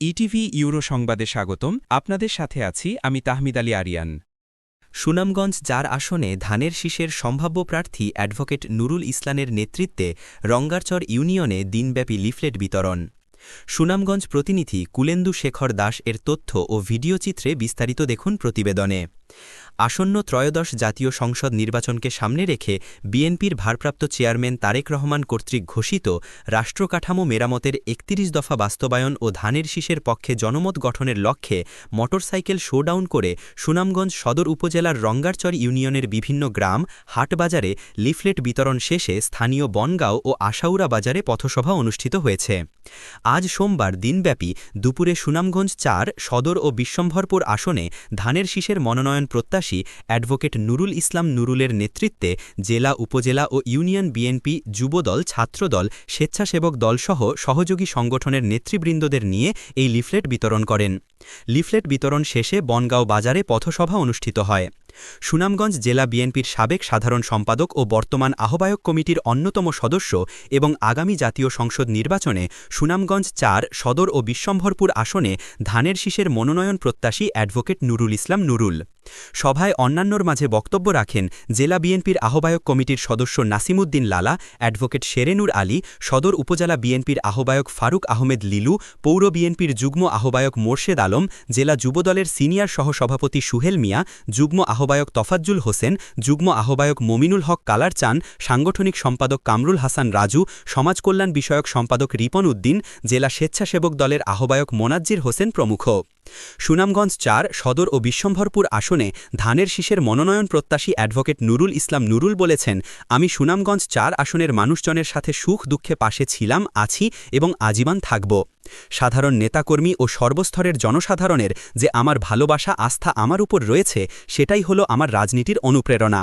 ETV euro সংবাদে স্বাগতম। আপনাদের সাথে আছি আমি তাহমিদ আলী আরিয়ান। সুনামগঞ্জ যার আসনে ধানের শীষের সম্ভাব্য প্রার্থী অ্যাডভোকেট নুরুল ইসলামের নেতৃত্বে রঙ্গারচর ইউনিয়নে দিনব্যাপী লিফলেট বিতরণ। সুনামগঞ্জ প্রতিনিধি কুলেন্দু শেখর দাস এর তথ্য ও ভিডিও চিত্রে বিস্তারিত দেখুন প্রতিবেদনে। আসন্ন ত্রয়োদশ জাতীয় সংসদ নির্বাচনকে সামনে রেখে বিএনপির ভারপ্রাপ্ত চেয়ারম্যান তারেক রহমান কর্তৃক ঘোষিত রাষ্ট্রকাঠামো মেরামতের একত্রিশ দফা বাস্তবায়ন ও ধানের শীষের পক্ষে জনমত গঠনের লক্ষ্যে মোটরসাইকেল শোডাউন করে সুনামগঞ্জ সদর উপজেলার রঙ্গারচর ইউনিয়নের বিভিন্ন গ্রাম, হাটবাজারে লিফলেট বিতরণ শেষে স্থানীয় বনগাঁও ও আশাউরা বাজারে পথসভা অনুষ্ঠিত হয়েছে। আজ সোমবার দিনব্যাপী দুপুরে সুনামগঞ্জ চার, সদর ও বিশ্বম্ভরপুর আসনে ধানের শীষের মনোনয়ন প্রত্যাশী অ্যাডভোকেট নুরুল ইসলাম নুরুলের নেতৃত্বে জেলা, উপজেলা ও ইউনিয়ন বিএনপি যুবদল, ছাত্রদল, স্বেচ্ছাসেবক দলসহ সহযোগী সংগঠনের নেতৃবৃন্দদের নিয়ে এই লিফলেট বিতরণ করেন। লিফলেট বিতরণ শেষে বনগাঁও বাজারে পথসভা অনুষ্ঠিত হয়। সুনামগঞ্জ জেলা বিএনপির সাবেক সাধারণ সম্পাদক ও বর্তমান আহ্বায়ক কমিটির অন্যতম সদস্য এবং আগামী জাতীয় সংসদ নির্বাচনে সুনামগঞ্জ চার, সদর ও বিশ্বম্ভরপুর আসনে ধানের শীষের মনোনয়ন প্রত্যাশী অ্যাডভোকেট নুরুল ইসলাম নুরুল। সভায় অন্যান্যর মাঝে বক্তব্য রাখেন জেলা বিএনপির আহ্বায়ক কমিটির সদস্য নাসিমুদ্দিন লালা, অ্যাডভোকেট শেরেনুর আলী, সদর উপজেলা বিএনপির আহ্বায়ক ফারুক আহমেদ লিলু, পৌর বিএনপির যুগ্ম আহ্বায়ক মোর্শেদ আলম, জেলা যুবদলের সিনিয়র সহসভাপতি সুহেল মিয়া, যুগ্ম আহ্বায়ক তফাজ্জুল হোসেন, যুগ্ম আহ্বায়ক মমিনুল হক কালার চান, সাংগঠনিক সম্পাদক কামরুল হাসান রাজু, সমাজকল্যাণ বিষয়ক সম্পাদক রিপন উদ্দিন, জেলা স্বেচ্ছাসেবক দলের আহ্বায়ক মোনাজ্জির হোসেন প্রমুখ। সুনামগঞ্জ চার, সদর ও বিশ্বম্ভরপুর আসনে ধানের শীষের মনোনয়ন প্রত্যাশী অ্যাডভোকেট নুরুল ইসলাম নুরুল বলেছেন, আমি সুনামগঞ্জ চার আসনের মানুষজনের সাথে সুখ দুঃখে পাশে ছিলাম, আছি এবং আজীবন থাকব। সাধারণ নেতাকর্মী ও সর্বস্তরের জনসাধারণের যে আমার ভালোবাসা, আস্থা আমার উপর রয়েছে, সেটাই হলো আমার রাজনীতির অনুপ্রেরণা।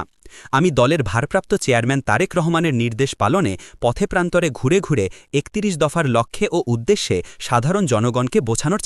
আমি দলের ভারপ্রাপ্ত চেয়ারম্যান তারেক রহমানের নির্দেশ পালনে পথে প্রান্তরে ঘুরে ঘুরে একত্রিশ দফার লক্ষ্যে ও উদ্দেশ্যে সাধারণ জনগণকে বোঝানোর